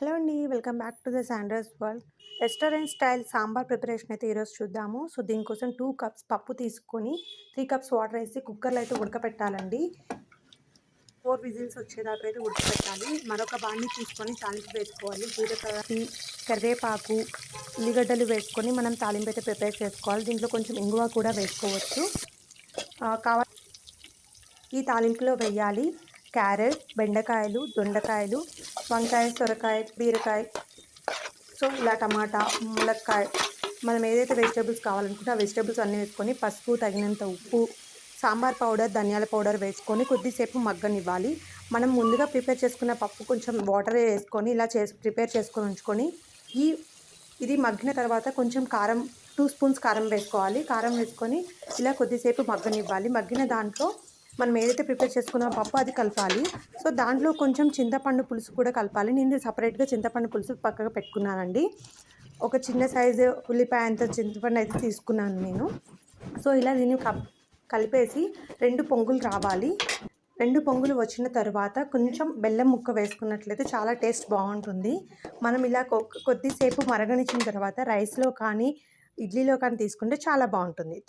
Hello అండి welcome back to the Sandra's world. Restaurant style sambar preparation అయితే ఈరోజు చూద్దాము. సో దీనికోసం టూ కప్స్ పప్పు తీసుకొని త్రీ కప్స్ వాటర్ వేసి కుక్కర్లో అయితే ఉడకపెట్టాలండి. ఫోర్ విజిల్స్ వచ్చేదాకా అయితే ఉడకపెట్టాలి. మరొక బాణి తీసుకొని తాలింపు వేసుకోవాలి. జీలకర్ర కరివేపాకు ఉల్లిగడ్డలు వేసుకొని మనం తాలింపు అయితే ప్రిపేర్ చేసుకోవాలి. దీంట్లో కొంచెం ఇంగువ కూడా వేసుకోవచ్చు. కావాలి ఈ తాలింపులో వేయాలి. క్యారెట్ బెండకాయలు దొండకాయలు వంకాయ సొరకాయ బీరకాయ. సో ఇలా టమాటా ములక్కాయ. మనం ఏదైతే వెజిటేబుల్స్ కావాలనుకుంటే ఆ వెజిటేబుల్స్ అన్నీ వేసుకొని పసుపు తగినంత ఉప్పు సాంబార్ పౌడర్ ధనియాల పౌడర్ వేసుకొని కొద్దిసేపు మగ్గనివ్వాలి. మనం ముందుగా ప్రిపేర్ చేసుకున్న పప్పు కొంచెం వాటర్ వేసుకొని ఇలా చేసి ప్రిపేర్ చేసుకొని ఉంచుకొని ఈ ఇది మగ్గిన తర్వాత కొంచెం కారం టూ స్పూన్స్ కారం వేసుకోవాలి. కారం వేసుకొని ఇలా కొద్దిసేపు మగ్గనివ్వాలి. మగ్గిన దాంట్లో మనం ఏదైతే ప్రిపేర్ చేసుకున్న పప్పు అది కలపాలి. సో దాంట్లో కొంచెం చింతపండు పులుసు కూడా కలపాలి. నేను సపరేట్గా చింతపండు పులుసు పక్కగా పెట్టుకున్నానండి. ఒక చిన్న సైజు ఉల్లిపాయ అంత చింతపండు అయితే తీసుకున్నాను నేను. సో ఇలా దీన్ని కప్ కలిపేసి రెండు పొంగులు రావాలి. రెండు పొంగులు వచ్చిన తర్వాత కొంచెం బెల్లం ముక్క వేసుకున్నట్లయితే చాలా టేస్ట్ బాగుంటుంది. మనం ఇలా కొ- కొద్దిసేపు మరగనిచ్చిన తర్వాత రైస్లో కానీ ఇడ్లీలో కానీ తీసుకుంటే చాలా బాగుంటుంది.